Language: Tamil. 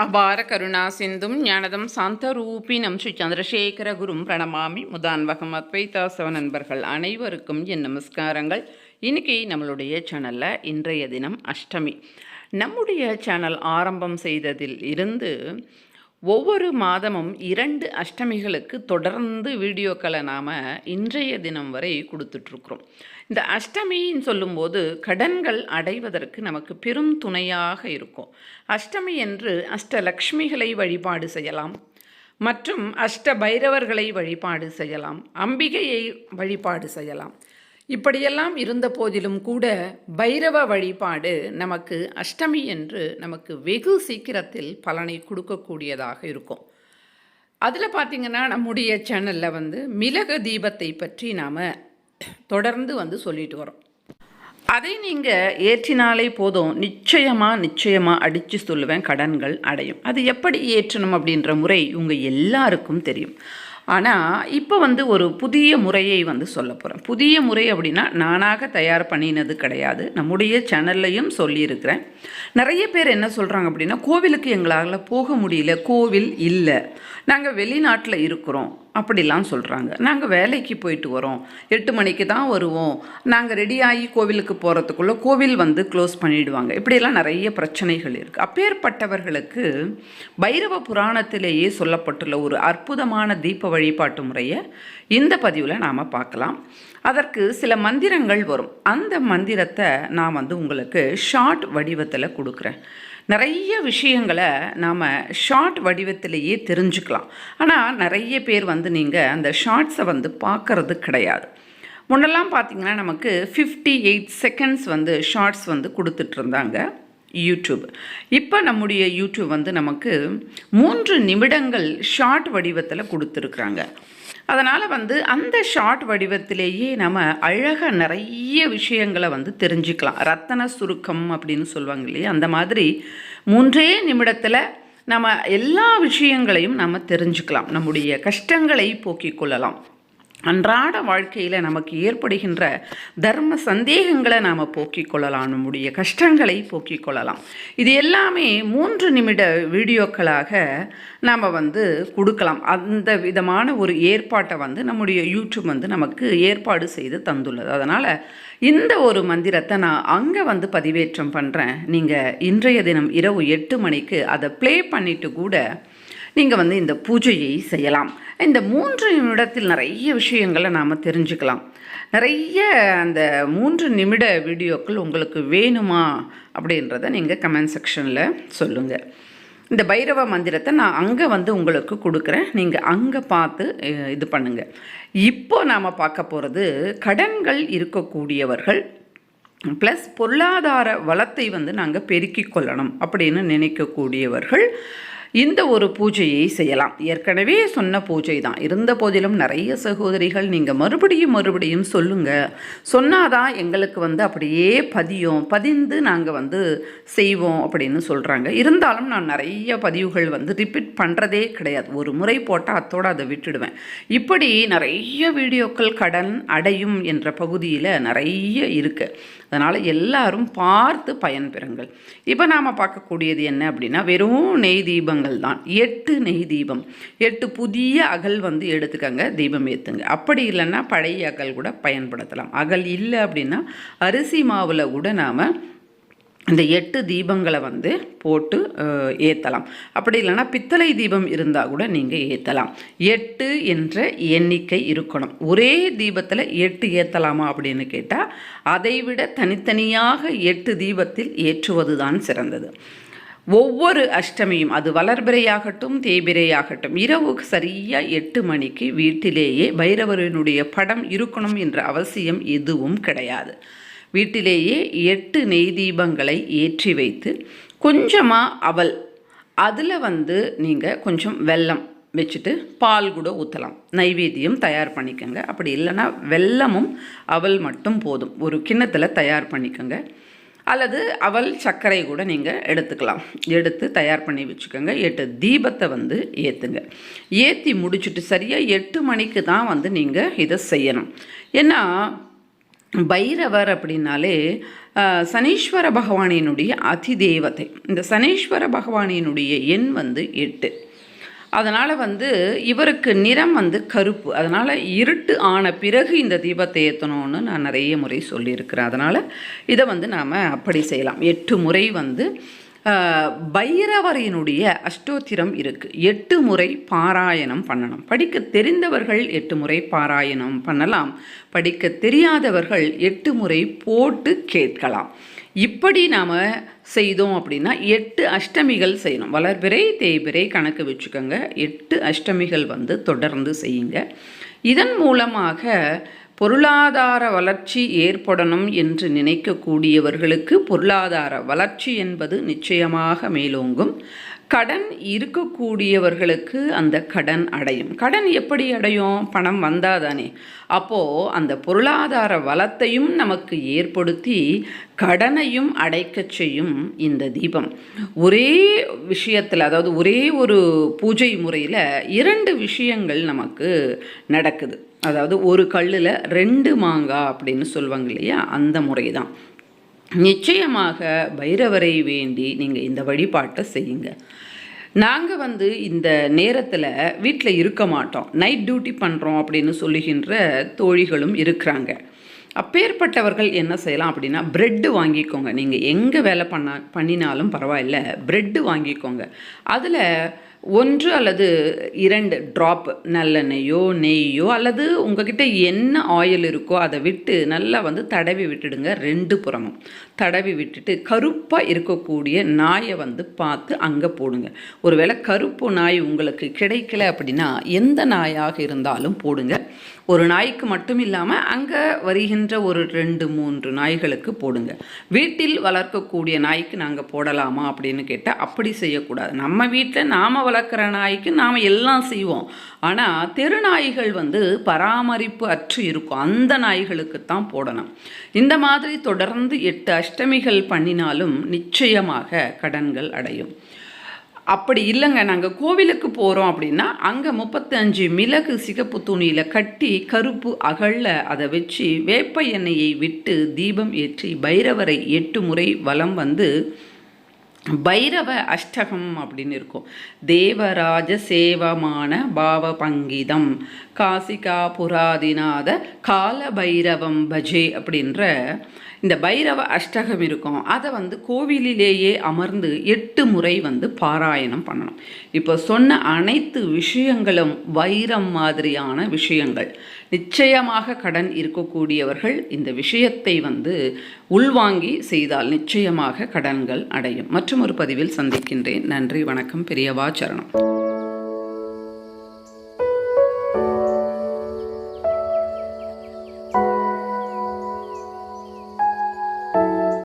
அபார கருணா சிந்தும் ஞானதம் சாந்தரூபினம் ஸ்ரீ சந்திரசேகர குரும் பிரணமாமி முதான்வகம் அத்வைதாசவ நண்பர்கள் அனைவருக்கும் என் நமஸ்காரங்கள். இன்றைக்கி நம்மளுடைய சேனலில் இன்றைய தினம் அஷ்டமி. நம்முடைய சேனல் ஆரம்பம் செய்ததில் இருந்து ஒவ்வொரு மாதமும் இரண்டு அஷ்டமிகளுக்கு தொடர்ந்து வீடியோக்களை நாம் இன்றைய தினம் வரை கொடுத்துட்ருக்குறோம். இந்த அஷ்டமின்னு சொல்லும்போது கடன்கள் அடைவதற்கு நமக்கு பெரும் துணையாக இருக்கும். அஷ்டமி என்று அஷ்டலக்ஷ்மிகளை வழிபாடு செய்யலாம். மற்றும் அஷ்ட பைரவர்களை வழிபாடு செய்யலாம். அம்பிகையை வழிபாடு செய்யலாம். இப்படியெல்லாம் இருந்த போதிலும் கூட பைரவ வழிபாடு நமக்கு அஷ்டமி என்று நமக்கு வெகு சீக்கிரத்தில் பலனை கொடுக்கக்கூடியதாக இருக்கும். அதில் பார்த்திங்கன்னா நம்முடைய சேனலில் வந்து மிளக தீபத்தை பற்றி நாம் தொடர்ந்து வந்து சொல்லிட்டு வரோம். அதை நீங்கள் ஏற்றினாலே போதும். நிச்சயமாக நிச்சயமாக அடித்து சொல்லுவேன் கடன்கள் அடையும். அது எப்படி ஏற்றணும் அப்படின்ற முறை உங்கள் எல்லாருக்கும் தெரியும். ஆனால் இப்போ வந்து ஒரு புதிய முறையை வந்து சொல்ல போகிறேன் புதிய முறை அப்படின்னா நானாக தயார் பண்ணினது கிடையாது. நம்முடைய சேனல்லையும் சொல்லியிருக்கிறேன். நிறைய பேர் என்ன சொல்கிறாங்க அப்படின்னா கோவிலுக்கு எங்களால் போக முடியல. கோவில் இல்லை. நாங்கள் வெளிநாட்டில் இருக்கிறோம். அப்படிலாம் சொல்கிறாங்க நாங்கள் வேலைக்கு போயிட்டு வரோம். எட்டு மணிக்கு தான் வருவோம். நாங்கள் ரெடியாகி கோவிலுக்கு போகிறதுக்குள்ளே கோவில் வந்து க்ளோஸ் பண்ணிவிடுவாங்க இப்படியெல்லாம் நிறைய பிரச்சனைகள் இருக்குது அப்பேற்பட்டவர்களுக்கு பைரவ புராணத்திலேயே சொல்லப்பட்டுள்ள ஒரு அற்புதமான தீப வழிபாட்டு முறையை இந்த பதிவில் நாம் பார்க்கலாம். அதற்கு சில மந்திரங்கள் வரும். அந்த மந்திரத்தை நான் வந்து உங்களுக்கு ஷார்ட் வடிவத்தில் கொடுக்குறேன். நிறைய விஷயங்களை நாம் ஷார்ட் வடிவத்திலேயே தெரிஞ்சுக்கலாம். ஆனால் நிறைய பேர் வந்து நீங்கள் அந்த ஷார்ட்ஸை வந்து பார்க்கறது கிடையாது. முன்னெல்லாம் பார்த்தீங்கன்னா நமக்கு ஃபிஃப்டி எயிட் செகண்ட்ஸ் வந்து ஷார்ட்ஸ் வந்து கொடுத்துட்ருந்தாங்க யூடியூப் இப்போ நம்முடைய யூடியூப் வந்து நமக்கு மூன்று நிமிடங்கள் ஷார்ட் வடிவத்தில் கொடுத்துருக்குறாங்க. அதனால் வந்து அந்த ஷார்ட் வடிவத்திலேயே நம்ம அழகாக நிறைய விஷயங்களை வந்து தெரிஞ்சுக்கலாம். ரத்தன சுருக்கம் அப்படின்னு சொல்லுவாங்க இல்லையா? அந்த மாதிரி மூன்றே நிமிடத்தில் நம்ம எல்லா விஷயங்களையும் நம்ம தெரிஞ்சுக்கலாம். நம்முடைய கஷ்டங்களை போக்கிக் கொள்ளலாம். அன்றாட வாழ்க்கையில் நமக்கு ஏற்படுகின்ற தர்ம சந்தேகங்களை நாம் போக்கிக் கொள்ளலாம் நம்முடைய கஷ்டங்களை போக்கிக் கொள்ளலாம். இது எல்லாமே மூன்று நிமிட வீடியோக்களாக நாம் வந்து கொடுக்கலாம். அந்த விதமான ஒரு ஏற்பாட்டை வந்து நம்முடைய யூடியூப் வந்து நமக்கு ஏற்பாடு செய்து தந்துள்ளது. அதனால் இந்த ஒரு மந்திரத்தை நான் அங்கே வந்து பதிவேற்றம் பண்ணுறேன் நீங்கள் இன்றைய தினம் இரவு எட்டு மணிக்கு அதை ப்ளே பண்ணிவிட்டு கூட நீங்கள் வந்து இந்த பூஜையை செய்யலாம். இந்த மூன்று நிமிடத்தில் நிறைய விஷயங்களை நாம் தெரிஞ்சுக்கலாம். நிறைய அந்த மூன்று நிமிட வீடியோக்கள் உங்களுக்கு வேணுமா அப்படின்றத நீங்கள் கமெண்ட் செக்ஷனில் சொல்லுங்கள் இந்த பைரவ மந்திரத்தை நான் அங்கே வந்து உங்களுக்கு கொடுக்குறேன். நீங்கள் அங்கே பார்த்து இது பண்ணுங்கள் இப்போ நாம் பார்க்க போகிறது கடன்கள் இருக்கக்கூடியவர்கள் ப்ளஸ் பொருளாதார வளத்தை வந்து நாங்கள் பெருக்கிக் கொள்ளணும் அப்படின்னு நினைக்கக்கூடியவர்கள். இந்த ஒரு பூஜையை செய்யலாம். ஏற்கனவே சொன்ன பூஜை தான் இருந்த போதிலும் நிறைய சகோதரிகள் நீங்கள் மறுபடியும் மறுபடியும் சொல்லுங்கள் சொன்னாதான் எங்களுக்கு வந்து அப்படியே பதியும். பதிந்து நாங்கள் வந்து செய்வோம் அப்படின்னு சொல்கிறாங்க இருந்தாலும் நான் நிறைய பதிவுகள் வந்து ரிப்பீட் பண்ணுறதே கிடையாது. ஒரு முறை போட்டால் அத்தோடு அதை விட்டுடுவேன். இப்படி நிறைய வீடியோக்கள் கடன் அடையும் என்ற பகுதியில் நிறைய இருக்குது அதனால் எல்லாரும் பார்த்து பயன்பெறுங்கள் இப்போ நாம் பார்க்கக்கூடியது என்ன அப்படின்னா வெறும் நெய் தீபங்கள் தான். எட்டு நெய் தீபம். எட்டு புதிய அகல் வந்து எடுத்துக்கங்க தீபம் ஏற்றுங்க அப்படி இல்லைன்னா பழைய அகல் கூட பயன்படுத்தலாம். அகல் இல்லை அப்படின்னா அரிசி மாவில் கூட நாம் இந்த எட்டு தீபங்களை வந்து போட்டு ஏற்றலாம் அப்படி இல்லைன்னா பித்தளை தீபம் இருந்தால் கூட நீங்கள் ஏற்றலாம் எட்டு என்ற எண்ணிக்கை இருக்கணும். ஒரே தீபத்தில் எட்டு ஏற்றலாமா அப்படின்னு கேட்டால் அதைவிட தனித்தனியாக எட்டு தீபத்தில் ஏற்றுவது தான் சிறந்தது. ஒவ்வொரு அஷ்டமியும் அது வளர்பிறையாகட்டும் தேய்பிரையாகட்டும் இரவு சரியாக எட்டு மணிக்கு வீட்டிலேயே பைரவரனுடைய படம் இருக்கணும் என்ற அவசியம் எதுவும் கிடையாது. வீட்டிலேயே எட்டு நெய் தீபங்களை ஏற்றி வைத்து கொஞ்சமாக அவல் அதில் வந்து நீங்கள் கொஞ்சம் வெல்லம் வச்சுட்டு பால் கூட ஊற்றலாம் நைவேத்தியம் தயார் பண்ணிக்கோங்க. அப்படி இல்லைன்னா வெல்லமும் அவல் மட்டும் போதும். ஒரு கிண்ணத்தில் தயார் பண்ணிக்கோங்க. அல்லது அவல் சர்க்கரை கூட நீங்கள் எடுத்துக்கலாம். எடுத்து தயார் பண்ணி வச்சுக்கோங்க. எட்டு தீபத்தை வந்து ஏற்றுங்க ஏற்றி முடிச்சுட்டு சரியாக எட்டு மணிக்கு தான் வந்து நீங்கள் இதை செய்யணும். ஏன்னா பைரவர் அப்படின்னாலே சனீஸ்வர பகவானினுடைய அதி தேவதை இந்த சனீஸ்வர பகவானினுடைய எண் வந்து எட்டு. அதனால் வந்து இவருக்கு நிறம் வந்து கருப்பு. அதனால் இருட்டு ஆன பிறகு இந்த தீபத்தை ஏற்றணும்னு நான் நிறைய முறை சொல்லியிருக்கிறேன். அதனால் இதை வந்து நாம் அப்படி செய்யலாம். எட்டு முறை வந்து பைரவரையினுடைய அஷ்டோத்திரம் இருக்குது எட்டு முறை பாராயணம் பண்ணணும். படிக்க தெரிந்தவர்கள் எட்டு முறை பாராயணம் பண்ணலாம். படிக்க தெரியாதவர்கள் எட்டு முறை போட்டு கேட்கலாம். இப்படி நாம் செய்தோம் அப்படின்னா எட்டு அஷ்டமிகள் செய்யணும். வளர்பிறை தேய்பிறை கணக்கு வச்சுக்கோங்க. எட்டு அஷ்டமிகள் வந்து தொடர்ந்து செய்யுங்க. இதன் மூலமாக பொருளாதார வளர்ச்சி ஏற்படணும் என்று நினைக்கக்கூடியவர்களுக்கு பொருளாதார வளர்ச்சி என்பது நிச்சயமாக மேலோங்கும். கடன் இருக்கக்கூடியவர்களுக்கு அந்த கடன் அடையும். கடன் எப்படி அடையும்? பணம் வந்தாதானே. அப்போது அந்த பொருளாதார வளத்தையும் நமக்கு ஏற்படுத்தி கடனையும் அடைக்கச் செய்யும் இந்த தீபம். ஒரே விஷயத்தில் அதாவது ஒரே ஒரு பூஜை முறையில் இரண்டு விஷயங்கள் நமக்கு நடக்குது. அதாவது ஒரு கல்லில் ரெண்டு மாங்காய் அப்படின்னு சொல்லுவாங்க இல்லையா? அந்த முறை தான் நிச்சயமாக பைரவரை வேண்டி நீங்கள் இந்த வழிபாட்டை செய்யுங்க. நாங்கள் வந்து இந்த நேரத்தில் வீட்டில் இருக்க மாட்டோம். நைட் டியூட்டி பண்ணுறோம் அப்படின்னு சொல்லுகின்ற தோழிகளும் இருக்கிறாங்க. அப்பேற்பட்டவர்கள் என்ன செய்யலாம் அப்படின்னா ப்ரெட்டு வாங்கிக்கோங்க. நீங்கள் எங்கே வேலை பண்ண பண்ணினாலும் பரவாயில்ல ப்ரெட்டு வாங்கிக்கோங்க. அதில் ஒன்று அல்லது இரண்டு ட்ராப் நல்லெண்ணெய்யோ நெய்யோ அல்லது உங்ககிட்ட என்ன ஆயில் இருக்கோ அதை விட்டு நல்லா வந்து தடவி விட்டுடுங்க. ரெண்டு புறமும். தடவி விட்டுட்டு கருப்பாக இருக்கக்கூடிய நாயை வந்து பார்த்து அங்கே போடுங்க. ஒருவேளை கருப்பு நாய் உங்களுக்கு கிடைக்கல அப்படின்னா எந்த நாயாக இருந்தாலும் போடுங்க. ஒரு நாய்க்கு மட்டும் இல்லாமல் அங்கே வருகின்ற ஒரு ரெண்டு மூன்று நாய்களுக்கு போடுங்க. வீட்டில் வளர்க்கக்கூடிய நாய்க்கு நாங்கள் போடலாமா அப்படின்னு கேட்டால் அப்படி செய்யக்கூடாது. நம்ம வீட்டில் நாம் வளர்க்குற நாய்க்கு நாம் எல்லாம் செய்வோம். ஆனால் தெரு நாய்கள் வந்து பராமரிப்பு அற்று இருக்கும். அந்த நாய்களுக்கு தான் போடணும். இந்த மாதிரி தொடர்ந்து எட்டு அஷ்டமிகள் பண்ணினாலும் நிச்சயமாக கடன்கள் அடையும். அப்படி இல்லைங்க. நாங்கள் கோவிலுக்கு போகிறோம் அப்படின்னா அங்கே முப்பத்தஞ்சு மிளகு சிகப்பு துணியில் கட்டி கருப்பு அகல்ல அதை வச்சு வேப்ப எண்ணெயை விட்டு தீபம் ஏற்றி பைரவரை எட்டு முறை வலம் வந்து பைரவ அஷ்டகம் அப்படின்னு இருக்கும். தேவராஜ சேவமான பாவ பங்கிதம். காசிகா புராதிநாத கால பைரவம் பஜே அப்படின்ற இந்த பைரவ அஷ்டகம் இருக்கும். அதை வந்து கோவிலிலேயே அமர்ந்து எட்டு முறை வந்து பாராயணம் பண்ணணும். இப்போ சொன்ன அனைத்து விஷயங்களும் வைரம் மாதிரியான விஷயங்கள். நிச்சயமாக கடன் இருக்கக்கூடியவர்கள் இந்த விஷயத்தை வந்து உள்வாங்கி செய்தால் நிச்சயமாக கடன்கள் அடையும். மற்றும் ஒரு பதிவில் சந்திக்கின்றேன். நன்றி வணக்கம் பெரியவா சரணம்.